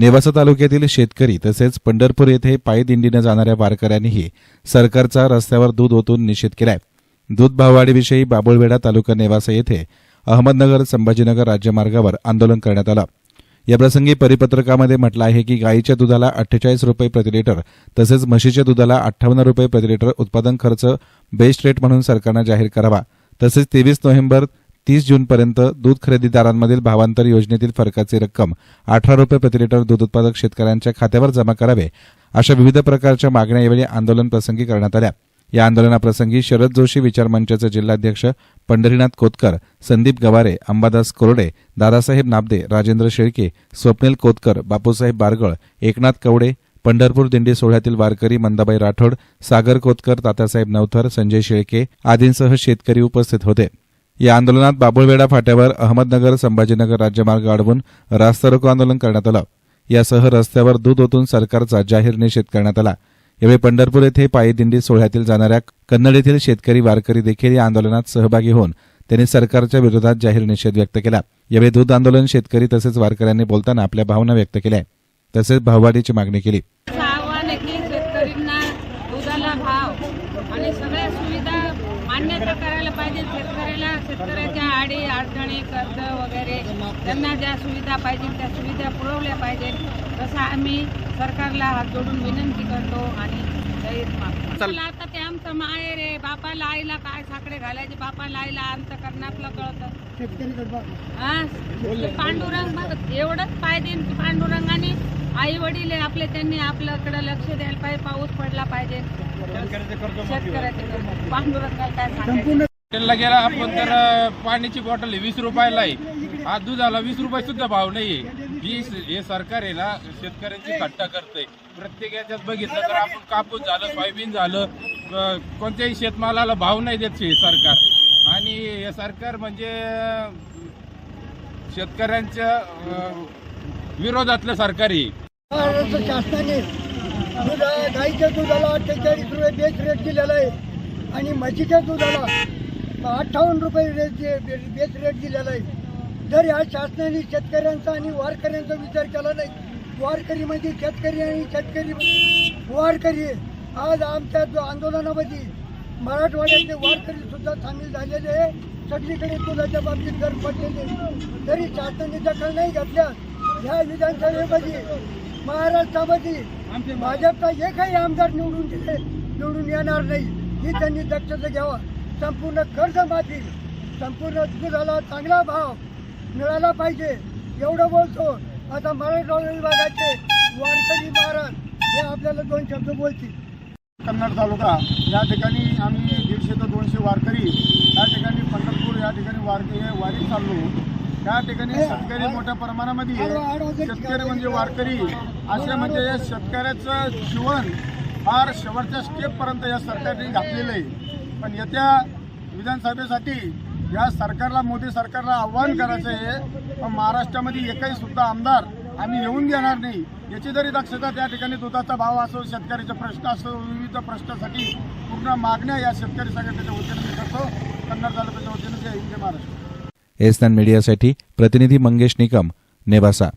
नेवासा तालुक्यातील शेतकरी तसेच पंढरपूर येथे पायदिंडीनं जाणाऱ्या वारकऱ्यांनीही सरकारचा रस्त्यावर दूध ओतून निषेध केलाय. दूध भाववाढीविषयी बाबुळवेढा तालुका नेवासा येथे अहमदनगर संभाजीनगर राज्यमार्गावर आंदोलन करण्यात आलं. याप्रसंगी परिपत्रकामध्ये म्हटलं आहे की गायीच्या दुधाला अठ्ठेचाळीस रुपये प्रतिलिटर तसेच म्हशीच्या दुधाला अठ्ठावन्न रुपये प्रतिलिटर उत्पादन खर्च बेस्ट रेट म्हणून सरकारनं जाहीर करावा. तसेच तेवीस नोव्हेंबर तीस जूनपर्यंत दूध खरेदीदारांमधील भावांतर योजनेतील फरकाची रक्कम अठरा रुपये प्रतिलिटर दूध उत्पादक शेतकऱ्यांच्या खात्यावर जमा करावे अशा विविध प्रकारच्या मागण्या यावेळी आंदोलनप्रसंगी करण्यात आल्या. या आंदोलनाप्रसंगी शरद जोशी विचार मंचाचे जिल्हाध्यक्ष पंढरीनाथ कोतकर संदीप गवारे अंबादास कोरडे दादासाहेब नाबदे राजेंद्र शेळके स्वप्नील कोतकर बापूसाहेब बारगळ एकनाथ कवडे पंढरपूर दिंडी सोहळ्यातील वारकरी मंदाबाई राठोड सागर कोतकर तात्यासाहेब नवथर संजय शेळके आदींसह शेतकरी उपस्थित होते. या आंदोलनात बाबुळवेडा फाट्यावर अहमदनगर संभाजीनगर राज्यमार्ग अडवून रास्ता रोको आंदोलन करण्यात आलं. यासह रस्त्यावर दूध ओतून सरकारचा जाहीर निषेध करण्यात आला. यावेळी पंढरपूर येथे पायी दिंडी सोहळ्यातील जाणाऱ्या कन्नड येथील शेतकरी वारकरी देखील या आंदोलनात सहभागी होऊन त्यांनी सरकारच्या विरोधात जाहीर निषेध व्यक्त केला. यावेळी दूध आंदोलन शेतकरी तसेच वारकऱ्यांनी बोलताना आपल्या भावना व्यक्त केल्या. तसेच भाववाढीची मागणी केली असं आव्हान आहे की शेतकऱ्यांना दुधाला भाव आणि सगळ्या सुविधा मान्यता करायला शेतकऱ्याला शेतकऱ्याच्या आडी अडचणी कर्ज वगैरे त्यांना ज्या सुविधा पाहिजे त्या सुविधा पुरवल्या पाहिजे तसं आम्ही सरकारला हात जोडून विनंती करतो आणि आता ते आमचं माहेर आहे. बापाला आईला काय साकडे घालायचे? बापाला आईला आमचं कर्णातलं कळतं. हा? ते पांडुरंग एवढंच पाहिजे की पांडुरंगाने आई वडील आपले त्यांनी आपल्याकडे लक्ष द्यायला पाहिजे पाऊस पडला पाहिजे. शेतकऱ्याचे. पांडुरंगाला काय सांगायचं? हॉटेलला गेला आपण तर पाण्याची बॉटल वीस रुपयाला आहे. आज दुधाला वीस रुपये सुद्धा भाव नाहीये. ही हे सरकार आहे ना शेतकऱ्यांची थट्टा करते प्रत्येक याच्यात बघितलं तर आपण कापूस झालं सोयाबीन झालं कोणत्याही शेतमालाला भाव नाही देत हे सरकार. आणि हे सरकार म्हणजे शेतकऱ्यांच्या विरोधातलं सरकार आहे. शासनाने दूध गाईच्या दुधाला अठ्ठेचाळीस रुपये बेस रेट दिलेला आहे. आणि म्हशीच्या दुधाला अठ्ठावन्न रुपये रेट बेस रेट दिलेला आहे. जर या शासनाने शेतकऱ्यांचा आणि वारकऱ्यांचा विचार केला नाही वारकरी म्हणजे शेतकरी आणि शेतकरी म्हणजे वारकरी. आज आमच्या जो आंदोलनामध्ये मराठवाड्याचे वारकरी सुद्धा सामील झालेले आहे. सगळीकडे दुधाच्या बाबतीत जर पडलेले तरी शासनाने दखल नाही घेतल्या. ह्या विधानसभेमध्ये महाराष्ट्रामध्ये भाजपचा एकही आमदार निवडून दिले निवडून येणार नाही. ही त्यांनी दक्षता घ्यावा. संपूर्ण कर्जमाफी संपूर्ण दुधाला चांगला भाव मिळाला पाहिजे. एवढं बोलतो. आता मराठवाडा विभागाचे वारकरी महाराज हे आपल्याला दोन शब्द बोलतील. कन्नड तालुका या ठिकाणी आम्ही दीडशे ते दोनशे वारकरी या ठिकाणी पंढरपूर या ठिकाणी वारकरी वारी चाललो. त्या ठिकाणी शेतकरी मोठ्या प्रमाणामध्ये. शेतकरी म्हणजे वारकरी. असे म्हणजे या शेतकऱ्याचं जीवन फार शेवटच्या स्टेपपर्यंत या सरकारने घातलेलं आहे. पण येत्या विधानसभेसाठी या सरकारला मोदी सरकारला आव्हान करायचं आहे. पण महाराष्ट्रामध्ये एकही सुद्धा आमदार आम्ही येऊन देणार नाही. याची जरी दक्षता त्या ठिकाणी दुधाचा भाव असो शेतकऱ्याचे प्रश्न असो विविध प्रश्नासाठी पूर्ण मागण्या या शेतकरी संघटनेच्या वतीने मी करतो. कन्नड तालुक्याच्या वतीने जय हिंद महाराष्ट्र. एसनान मीडियासाठी प्रतिनिधी मंगेश निकम नेवासा.